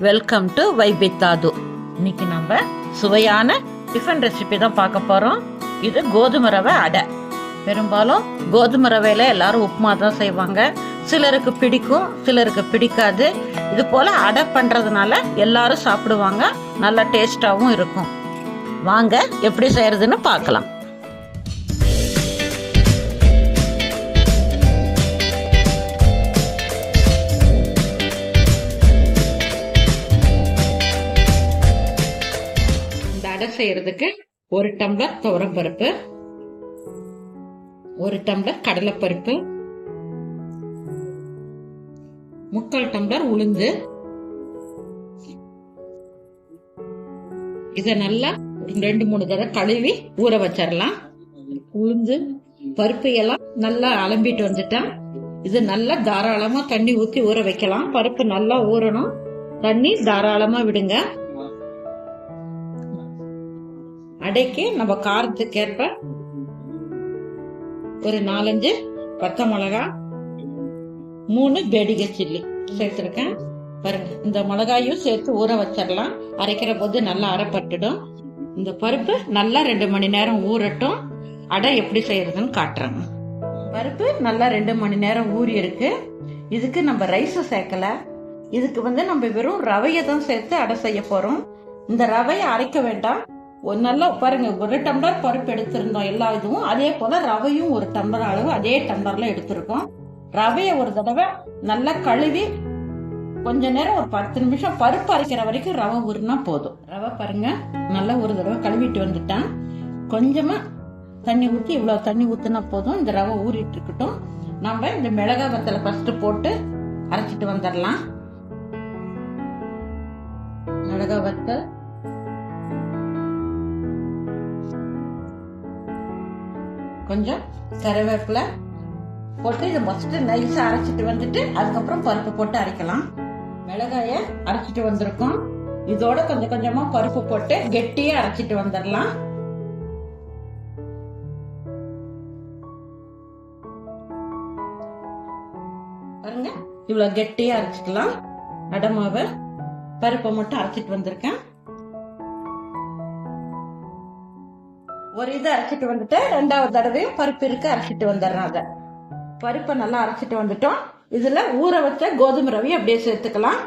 Welcome to வைபித்தாது இன்னைக்கு நம்ம சுவையான டிஃபன் ரெசிபி தான் பார்க்க போகிறோம் இது கோதுமை ரவை அடை. பெரும்பாலும் கோதுமை ரவையில் எல்லாரும் உப்புமா தான் செய்வாங்க. சிலருக்கு பிடிக்கும் சிலருக்கு பிடிக்காது. இது போல் அடை பண்ணுறதுனால எல்லாரும் சாப்பிடுவாங்க. நல்ல டேஸ்டாகவும் இருக்கும். வாங்க எப்படி செய்கிறதுன்னு பார்க்கலாம். அடை செய்யறதுக்கு ஒரு டம்ளர் துவரம் பருப்பு ஒரு டம்ளர் கடலைப்பருப்பு முக்கால் டம்ளர் உளுந்து. இத நல்லா ரெண்டு மூணு தடவை கழுவி ஊற வச்சிடலாம். உளுந்து பருப்பு எல்லாம் நல்லா அலம்பிட்டு வந்துட்டேன். இது நல்லா தாராளமா தண்ணி ஊத்தி ஊற வைக்கலாம். பருப்பு நல்லா ஊறணும். தண்ணி தாராளமா விடுங்க. அடைக்கு நம்ம காரத்துக்கேற்ப ஒரு நாலஞ்சு பச்சை மிளகா மூணு பேடிகை சில்லி சேர்த்துருக்கேன். பாருங்க இந்த மிளகாயும் சேர்த்து ஊற வச்சிடலாம். அரைக்கிற போது நல்லா அரைப்பட்டுடும். இந்த பருப்பு நல்லா ரெண்டு மணி நேரம் ஊறட்டும். அடை எப்படி செய்யறதுன்னு காட்டுறாங்க பருப்பு நல்லா ரெண்டு மணி நேரம் ஊறி இருக்கு. இதுக்கு நம்ம ரைஸை சேர்க்கல. இதுக்கு வந்து நம்ம வெறும் ரவையை தான் சேர்த்து அடை செய்ய போறோம். இந்த ரவையை அரைக்க வேண்டாம். ஒரு நல்லா பாருங்க ஒரு டம்ளர் பருப்பு எடுத்திருந்தோம் எல்லா இதுவும். அதே போல ரவையும் ஒரு டம்ளர் அளவு அதே டம்ளர்ல எடுத்திருக்கோம். ரவையை ஒரு தடவை நல்லா கழுவி கொஞ்ச நேரம் ஒரு பத்து நிமிஷம் பருப்பு அரைக்கிற வரைக்கும் ரவை ஊறினா போதும். ரவை பாருங்க நல்லா ஒரு தடவை கழுவிட்டு வந்துட்டேன். கொஞ்சமா தண்ணி ஊற்றி இவ்வளோ தண்ணி ஊற்றினா போதும். இந்த ரவை ஊறிட்டு இருக்கட்டும். நம்ம இந்த மிளகா வத்தலை ஃபஸ்ட்டு போட்டு அரைச்சிட்டு வந்துடலாம். மிளகா வத்தல் கொஞ்சம் கருவேப்பிலை போட்டு இதை ஃபஸ்ட்டு நைஸாக அரைச்சிட்டு வந்துட்டு அதுக்கப்புறம் பருப்பு போட்டு அரைக்கலாம். மிளகாயை அரைச்சிட்டு வந்திருக்கோம். இதோட கொஞ்சம் கொஞ்சமாக பருப்பு போட்டு கெட்டியாக அரைச்சிட்டு வந்துடலாம். பாருங்க இவ்வளோ கெட்டியாக அரைச்சிக்கலாம். அடமாவை பருப்பை மட்டும் அரைச்சிட்டு வந்திருக்கேன். ஒரு இது அரைச்சிட்டு வந்துட்டு ரெண்டாவது தடவையும் பருப்பு இருக்கு அரைச்சிட்டு வந்துடுறாங்க. அதை பருப்பை நல்லா அரைச்சிட்டு வந்துட்டோம். இதுல ஊற வச்ச கோதுமை ரவி அப்படியே சேர்த்துக்கலாம்.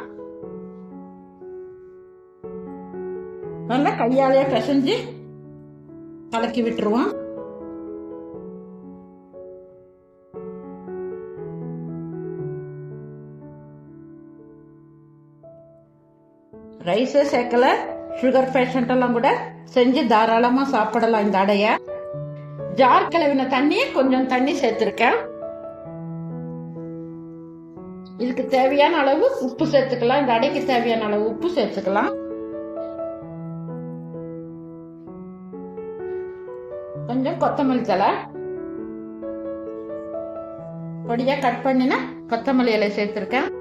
நல்லா கையாலேயே பிசைஞ்சு கலக்கி விட்டுருவோம். ரைஸே சேர்க்கல. சுகர் பேஷண்ட் எல்லாம் கூட செஞ்சு தாராளமா சாப்பிடலாம் இந்த அடைய. ஜார் கிளவின தண்ணியே கொஞ்சம் தண்ணி சேர்த்திருக்கேன். இதுக்கு தேவையான அளவு உப்பு சேர்த்துக்கலாம். இந்த அடைக்கு தேவையான அளவு உப்பு சேர்த்துக்கலாம். கொஞ்சம் கொத்தமல்லி தலை பொடியா கட் பண்ணின கொத்தமல்லி இலை சேர்த்திருக்கேன்.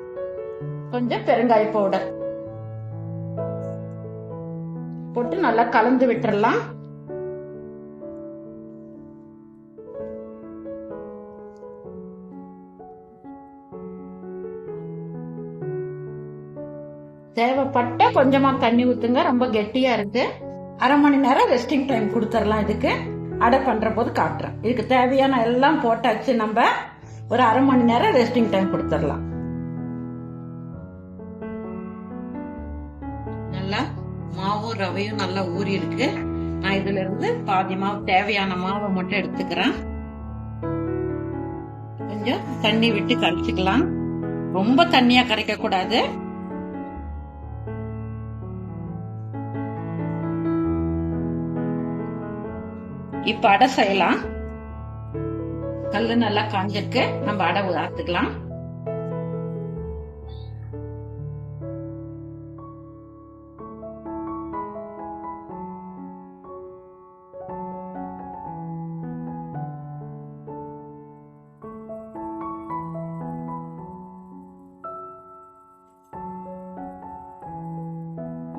கொஞ்சம் பெருங்காய பவுடர் போட்டு நல்லா கலந்து விட்டுறலாம். தேவைப்பட்ட கொஞ்சமா தண்ணி ஊத்துங்க. ரொம்ப கெட்டியா இருக்கு. அரை மணி நேரம் ரெஸ்டிங் டைம் கொடுத்துடலாம் இதுக்கு. அடை பண்ற போது காட்டுறேன். இதுக்கு தேவையான எல்லாம் போட்டாச்சு நம்ம ஒரு அரை மணி நேரம் ரெஸ்டிங் டைம் கொடுத்துடலாம் நல்லா மாவும் ரவையும் நல்லா ஊறி இருக்கு நான் இதுல இருந்து பாதி மாவு தேவையான மாவை மட்டும் எடுத்துக்கிறேன். கொஞ்சம் தண்ணி விட்டு கழிச்சுக்கலாம். ரொம்ப தண்ணியா கரைக்க கூடாது இப்ப அடை செய்யலாம். கல் நல்லா காஞ்சிருக்கு. நம்ம அடை ஆத்துக்கலாம்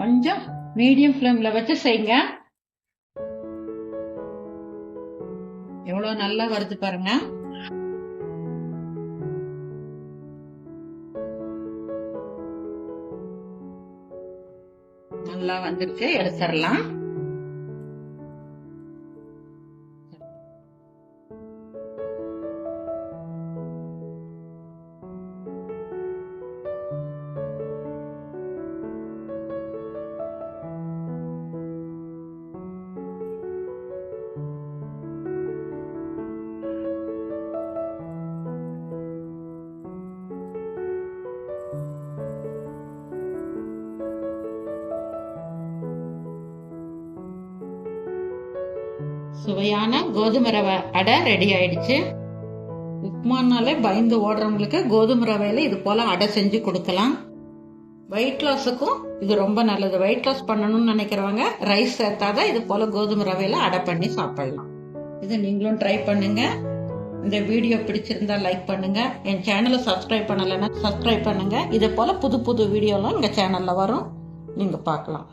கொஞ்சம் மீடியம் ஃப்ளேம்ல வச்சு செய்யுங்க எவ்வளோ நல்லா வருது பாருங்க. நல்லா வந்துருச்சு எடுத்துடலாம். சுவையான கோதுமை ரவை அடை ரெடி ஆயிடுச்சு. உப்மானாலே பயந்து ஓடுறவங்களுக்கு கோதுமை ரவையில இது போல அடை செஞ்சு கொடுக்கலாம். வெயிட் லாஸுக்கும் இது ரொம்ப நல்லது. வெயிட் லாஸ் பண்ணணும்னு நினைக்கிறவங்க ரைஸ் சேர்த்தாதான் இது போல கோதுமை ரவையில அடை பண்ணி சாப்பிடலாம். இது நீங்களும் ட்ரை பண்ணுங்க. இந்த வீடியோ பிடிச்சிருந்தா லைக் பண்ணுங்க. என் சேனலை சப்ஸ்கிரைப் பண்ணலைன்னா சப்ஸ்கிரைப் பண்ணுங்க. இதே போல புது புது வீடியோலாம் எங்கள் சேனல்ல வரும். நீங்க பார்க்கலாம்.